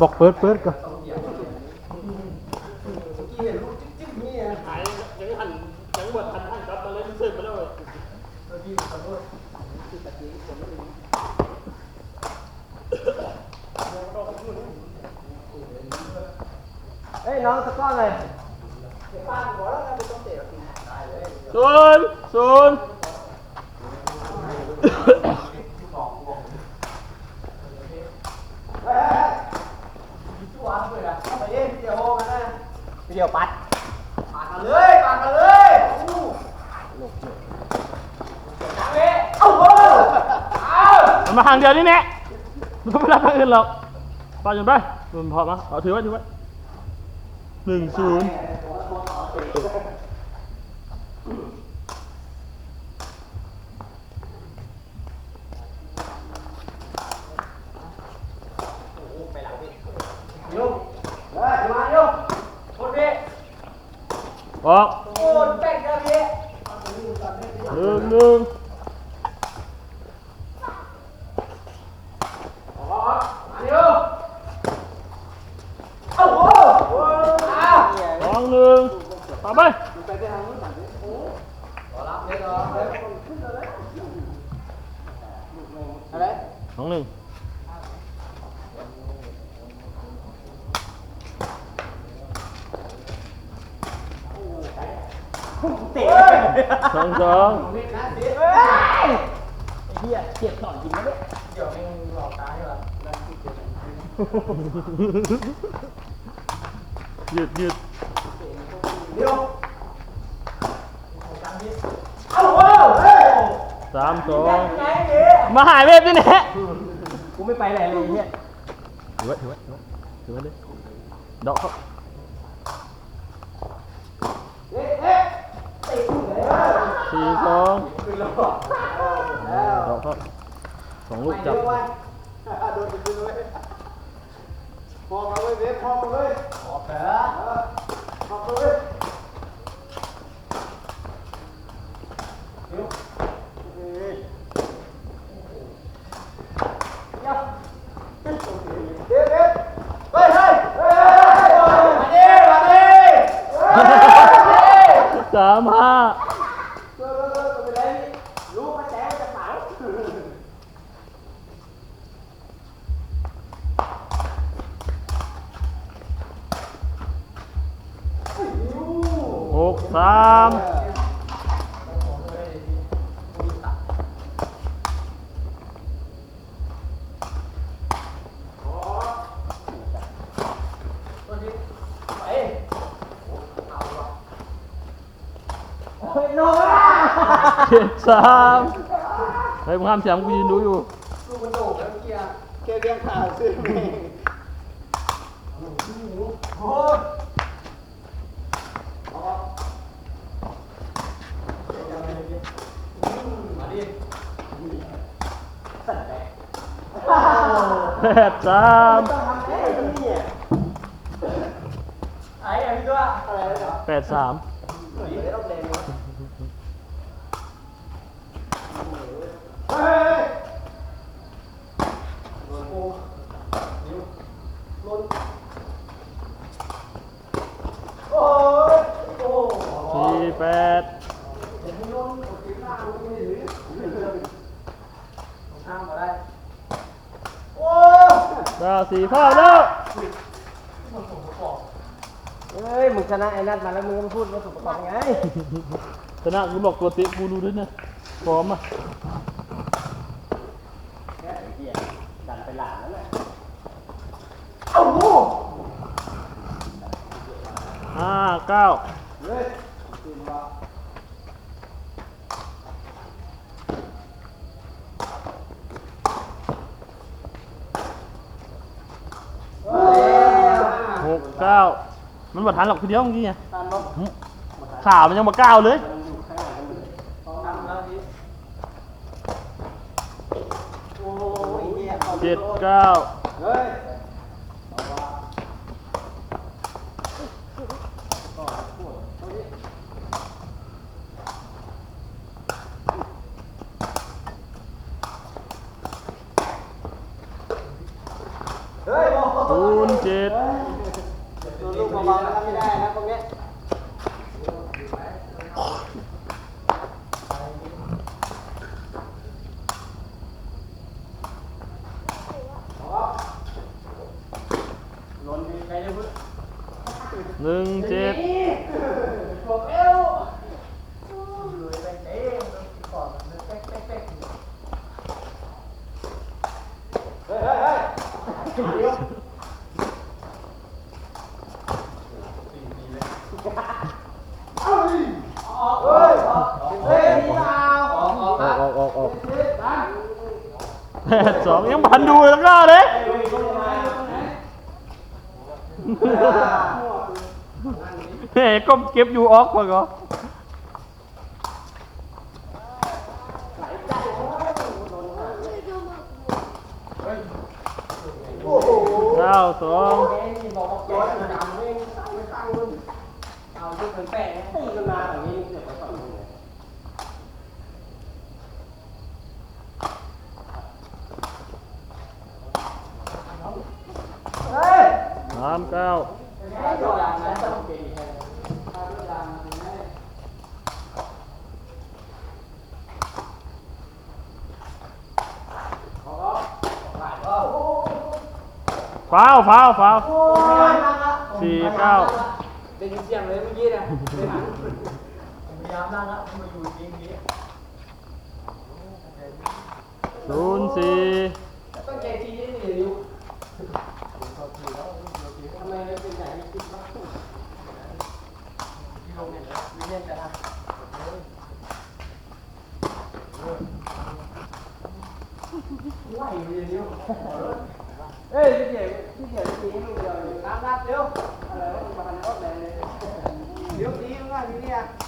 บอกเปิดเปิดก่อนหายยังหันยังบวชทันทันกลับมาเลยเสร็จมาแล้วเลยเฮ้ยน้องตะก้อนเลยศูนย์ศูนย์ วิดีโอปัดปัดมาเลยปัดมาเลยอู้เอ้าเว้ยเอามันมาทางเดียวนี่แน่มันไม่รับทางอื่นหรอกไปจนไปมันพอมาเอาถือไว้ถือไว้หนึ่งศูนย์ ยุ่งเฮ้ยมายุ่งโคตรพี่ ออกโอ้ยแป้งเจ้าพี่หนึ่งหนึ่งมายุ่งเอ้าโว้ยอ้าวสองหนึ่งต่อไปอะไรสองหนึ่ง เตะสองสองเฮ้ยเฮียเจ็บต่อยจริงนะเนี่ยเดี๋ยวมึงหลอกตายเหรอหยืดหยืดเดี๋ยวเอาเว้ยสามสองมาหายเวฟนี่แน่กูไม่ไปไหนเลยเนี่ยถือไว้ถือไว้ถือไว้เลยดอกเขา เอ๊ะเอ๊ะติดเลย สี่สองคือเราบอกแล้วดอกเขาสองลูกจับโดนดึงเลยพอมาเลยเว็บพอมาเลยพอเถอะพอมาเลยเดี๋ยวเอ๊ะเดี๋ยว สามเจ็ดสามเฮ้ยมึงห้ามเสียงกูยืนดูอยู่แกเลี้ยงขาซื้อแม่โอ้ยมาดิ แปดสามต้องทำเองนี่ไอ้ไอ้พี่ตัวอะไรนะแปดสามเฮ้ยต้องเล่นเฮ้ยโดนกูนิ้วล้นโอ้ยโอ้ สี่แปด ห้ามมาได้โอ้ เก้าสี่พ่อแล้วเฮ้ยมึงชนะไอ้นัทมาแล้วมึงก็พูดว่าสุขภาพไงชนะกูบอกตัวเตะกูดูด้วยนะพร้อมอะดันไปหลานแล้วแหละเอ้าโห้าเก้า เฮ้ยเฮ้ย หก เก้ามันบัดทันหรอกทีเดียวเมื่อกี้ไงตันลบหึข่าวมันยังมาเก้าเลยตันแล้วดิโอ้ยเหี้ยอาไปเจ็ดโลเก้าเฮ้ยเฮ้ยโอ้โหศูนย์เจ็ดดู ลูกเบาๆนะครับไม่ได้นะพวกเนี้ยหนึ่งเจ็ด บอกเอวเฮ้ยเฮ้ยเฮ้ยเดี๋ยวเฮ้ยเฮ้ยเฮ้ยนี่เออกออกออกแปดสองยังพันดูแล้วก็เลยเฮ้ยลงมาลงมาเฮ้ยก้มเก็บอยู่ออกกว่าก็โอ้โหเก้าสอง เอาชุดเป็นแป้งตีกันมาอย่างนี้เดี๋ยวไปฝั่งนู้นเลยเฮ้ยสามเก้าให้ตัวดังนะต้องเก่งแค่ถ้าตัวดังมันไม่ฟาวฟาวฟาวโอ้ยนั่งละสี่เก้า ได้ยินเสียงเลยเมื่อกี้เนี่ยไม่หันพยายามนั่งละมาอยู่จริงนี้ศูนย์สี่ต้องใจทีนี่นี่นิ้วทำไมไม่เป็นไหนไม่คิดว่าที่ลงเนี่ยไม่เล่นกันนะไหวเลยนิ้วเอ้ยพี่เจ๋พี่เจ๋ทีลูกเดียวอยู่น้ำนัดเร็ว อะไรวะม